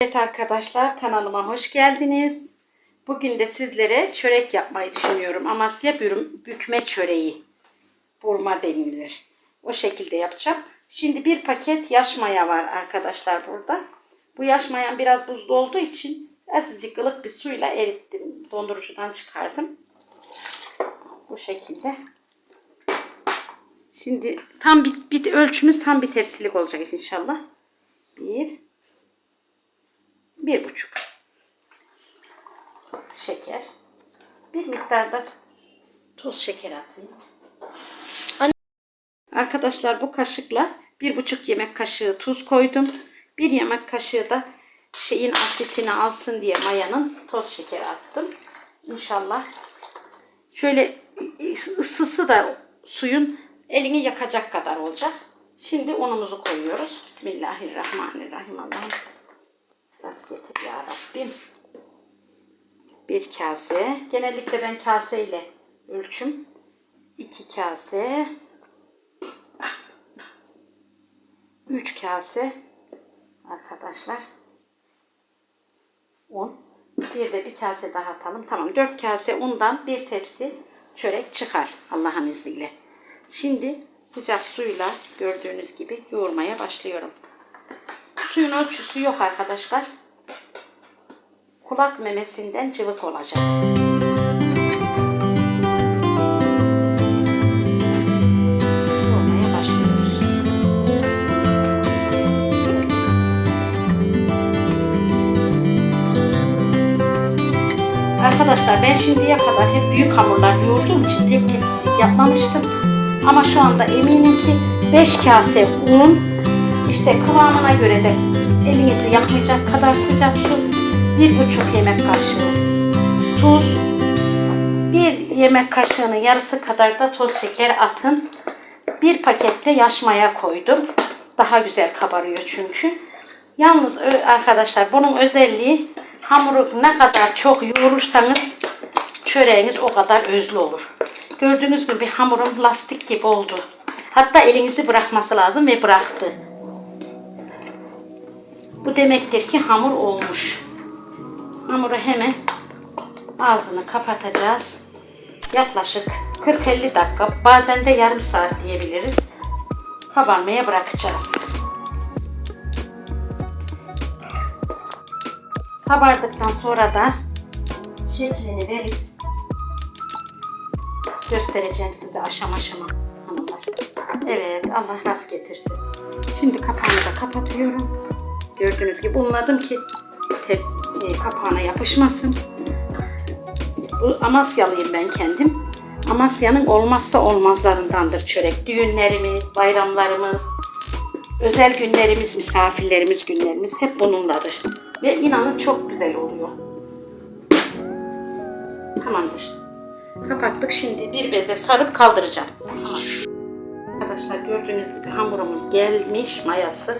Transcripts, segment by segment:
Evet arkadaşlar kanalıma hoş geldiniz. Bugün de sizlere çörek yapmayı düşünüyorum. Amasya bürüm- bükme çöreği. Burma denilir. O şekilde yapacağım. Şimdi bir paket yaş maya var arkadaşlar burada. Bu yaş mayan biraz buzlu olduğu için azıcık ılık bir suyla erittim. Dondurucudan çıkardım. Bu şekilde. Şimdi tam bir, bir ölçümüz tam bir tepsilik olacak inşallah. Bir, bir buçuk şeker. Bir miktar da toz şeker atayım. Arkadaşlar bu kaşıkla bir buçuk yemek kaşığı tuz koydum. Bir yemek kaşığı da şeyin asitini alsın diye mayanın toz şekeri attım. İnşallah şöyle ısısı da suyun elini yakacak kadar olacak. Şimdi unumuzu koyuyoruz. Bismillahirrahmanirrahim. Allah'ım Rast getir ya Rabbim. Bir kase. Genellikle ben kaseyle ölçüm. İki kase. Üç kase. Arkadaşlar. Un. Bir de bir kase daha atalım. Tamam. Dört kase undan bir tepsi çörek çıkar. Allah'ın izniyle. Şimdi sıcak suyla gördüğünüz gibi yoğurmaya başlıyorum. Suyun ölçüsü yok arkadaşlar. Kulak memesinden cıvık olacak. Arkadaşlar ben şimdiye kadar hep büyük hamurlar yoğurduğum için tek tepsilik yapmamıştım. Ama şu anda eminim ki 5 kase un, işte kıvamına göre de elinizi yakmayacak kadar sıcak su, bir buçuk yemek kaşığı tuz, bir yemek kaşığının yarısı kadar da toz şeker atın. Bir pakette yaş maya koydum. Daha güzel kabarıyor çünkü. Yalnız arkadaşlar bunun özelliği hamuru ne kadar çok yoğurursanız çöreğiniz o kadar özlü olur. Gördüğünüz gibi hamurum lastik gibi oldu. Hatta elinizi bırakması lazım ve bıraktı. Bu demektir ki hamur olmuş. Hamuru hemen ağzını kapatacağız. Yaklaşık 40-50 dakika bazen de yarım saat diyebiliriz. Kabarmaya bırakacağız. Kabardıktan sonra da şeklini verip göstereceğim size aşama aşama hanımlar. Evet Allah rast getirsin. Şimdi kapağını da kapatıyorum. Gördüğünüz gibi unladım ki tepsi kapağına yapışmasın. Bu Amasyalıyım ben kendim. Amasya'nın olmazsa olmazlarındandır çörek. Düğünlerimiz, bayramlarımız, özel günlerimiz, misafirlerimiz, günlerimiz hep bununladır. Ve inanın çok güzel oluyor. Tamamdır. Kapattık. Şimdi bir beze sarıp kaldıracağım. Tamam. Arkadaşlar gördüğünüz gibi hamurumuz gelmiş mayası.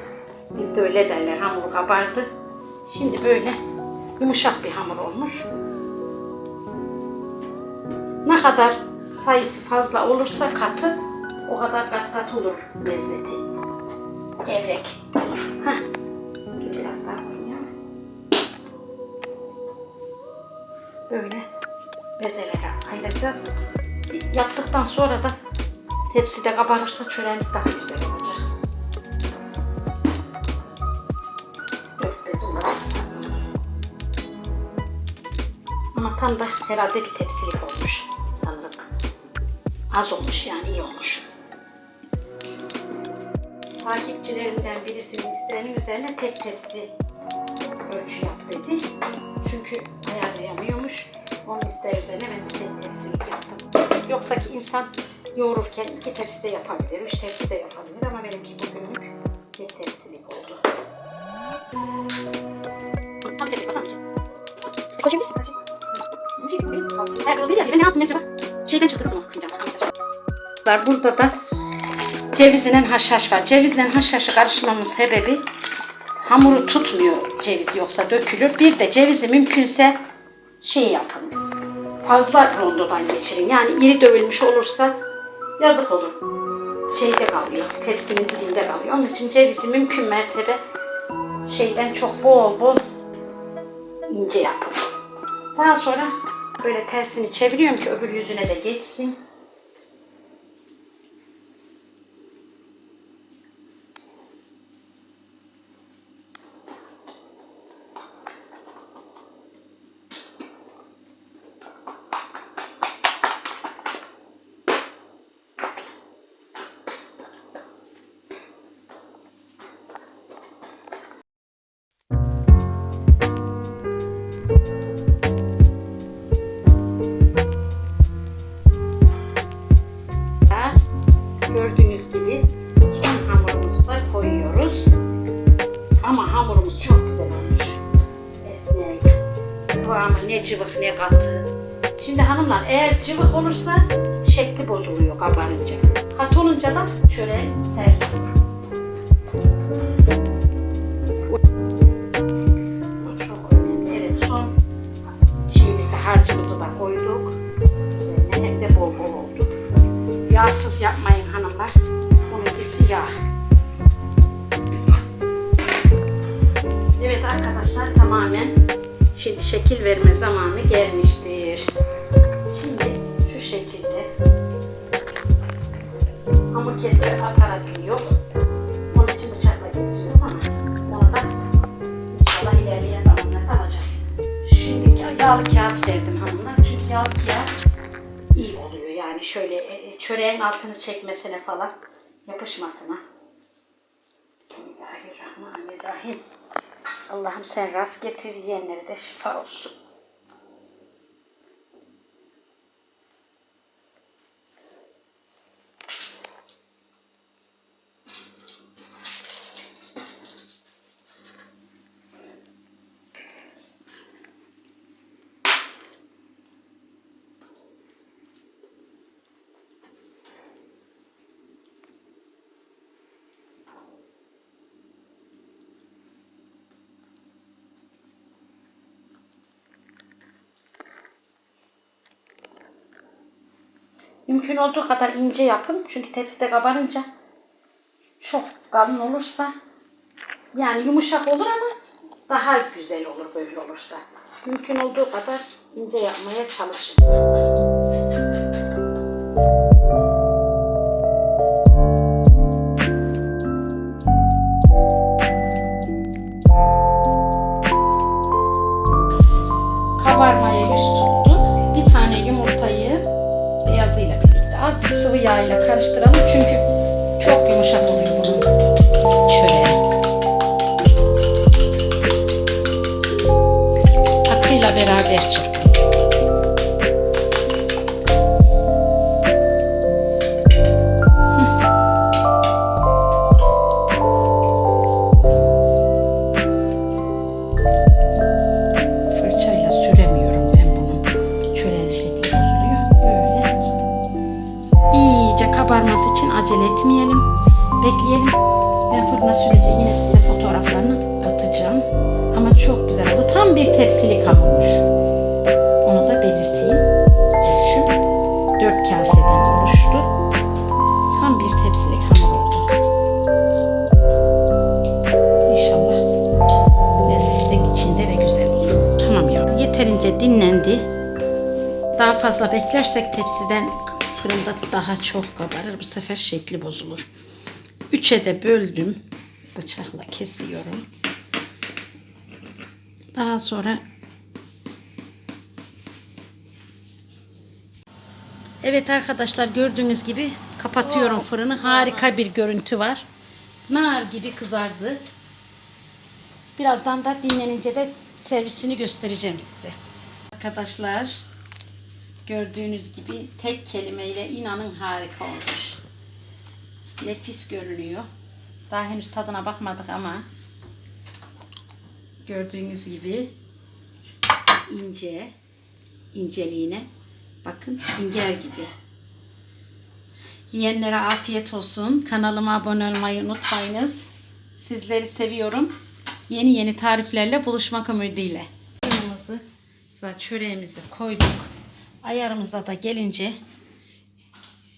Bizde öyle derler hamur kabardı. Şimdi böyle yumuşak bir hamur olmuş. Ne kadar sayısı fazla olursa katı o kadar kat kat olur lezzeti. Gevrek olur. Heh. Biraz daha koyayım ya. Böyle bezelere ayıracağız. Yaptıktan sonra da tepside kabarırsa çöreğimiz daha güzel olacak. Ama tam da herhalde bir tepsilik olmuş sanırım. Az olmuş yani iyi olmuş. Takipçilerimden birisinin isteğinin üzerine tek tepsi ölçü yap dedi. Çünkü ayarlayamıyormuş. Onun isteği üzerine ben tek tepsilik yaptım. Yoksa ki insan yoğururken iki tepsi de yapabilir, üç tepsi de yapabilir ama benimki bugünlük tek tepsilik oldu. Tabii tepsi Ayakkabı değil ya. Ben ne yaptım acaba? Şeyden çıktı kızım. Burada da cevizle haşhaş var. Cevizle haşhaşı karışmamın sebebi hamuru tutmuyor ceviz yoksa dökülür. Bir de cevizi mümkünse şey yapın. Fazla rondodan geçirin. Yani iri dövülmüş olursa yazık olur. Şeyde kalıyor. Tepsinin dibinde kalıyor. Onun için cevizi mümkün mertebe şeyden çok bol bol ince yapın. Daha sonra böyle tersini çeviriyorum ki öbür yüzüne de geçsin. Ama hamurumuz çok güzel olmuş. Esnek. Kıvamı ne cıvık ne katı. Şimdi hanımlar eğer cıvık olursa şekli bozuluyor kabarınca. Katı olunca da şöyle sert olur. Harcımızı da koyduk. Üzerine de bol bol oldu. Yağsız yapmayın hanımlar. Bununkisi yağ. Arkadaşlar tamamen şimdi şekil verme zamanı gelmiştir. Şimdi şu şekilde hamur kesme aparatım yok. Onun için bıçakla kesiyorum ama onu da inşallah ilerleyen zamanlarda alacağım. Şimdi yağlı kağıt sevdim hanımlar. Çünkü yağlı kağıt iyi oluyor yani şöyle e, çöreğin altını çekmesine falan yapışmasına. Bismillahirrahmanirrahim. Allah'ım sen rast getir yiyenlere de şifa olsun. Mümkün olduğu kadar ince yapın. Çünkü tepside kabarınca çok kalın olursa yani yumuşak olur ama daha güzel olur böyle olursa. Mümkün olduğu kadar ince yapmaya çalışın. Kabarmaya yüz sıvı yağ ile karıştıralım çünkü çok yumuşak oluyor bunun çöreği. Akıyla beraber çırpın. Acele etmeyelim. Bekleyelim. Ben fırına sürece yine size fotoğraflarını atacağım. Ama çok güzel oldu. Tam bir tepsilik hamurmuş. Onu da belirteyim. Ölçüm 4 kaseden oluştu. Tam bir tepsilik hamur oldu. İnşallah lezzetli içinde ve güzel olur. Tamam ya. Yeterince dinlendi. Daha fazla beklersek tepsiden fırında daha çok kabarır. Bu sefer şekli bozulur. Üçe de böldüm. Bıçakla kesiyorum. Daha sonra Evet arkadaşlar gördüğünüz gibi kapatıyorum fırını. Harika bir görüntü var. Nar gibi kızardı. Birazdan da dinlenince de servisini göstereceğim size. Arkadaşlar gördüğünüz gibi tek kelimeyle inanın harika olmuş. Nefis görünüyor. Daha henüz tadına bakmadık ama gördüğünüz gibi ince inceliğine bakın sünger gibi. Yiyenlere afiyet olsun. Kanalıma abone olmayı unutmayınız. Sizleri seviyorum. Yeni yeni tariflerle buluşmak ümidiyle. Fırınımızı, çöreğimizi koyduk. Ayarımıza da gelince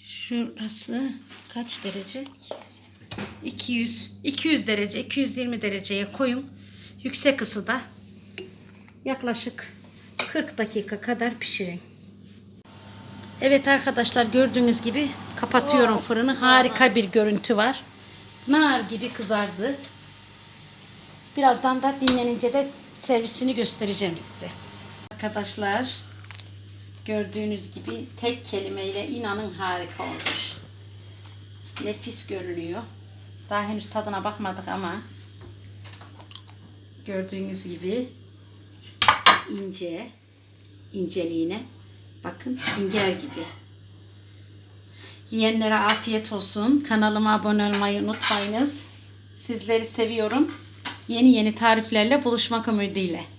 şurası kaç derece? 200 200 derece 220 dereceye koyun. yüksek ısıda yaklaşık 40 dakika kadar pişirin. Evet arkadaşlar gördüğünüz gibi kapatıyorum fırını. Harika bir görüntü var. Nar gibi kızardı. Birazdan da dinlenince de servisini göstereceğim size. Arkadaşlar gördüğünüz gibi tek kelimeyle inanın harika olmuş. Nefis görünüyor. Daha henüz tadına bakmadık ama gördüğünüz gibi ince inceliğine bakın sünger gibi. Yiyenlere afiyet olsun. Kanalıma abone olmayı unutmayınız. Sizleri seviyorum. Yeni yeni tariflerle buluşmak ümidiyle.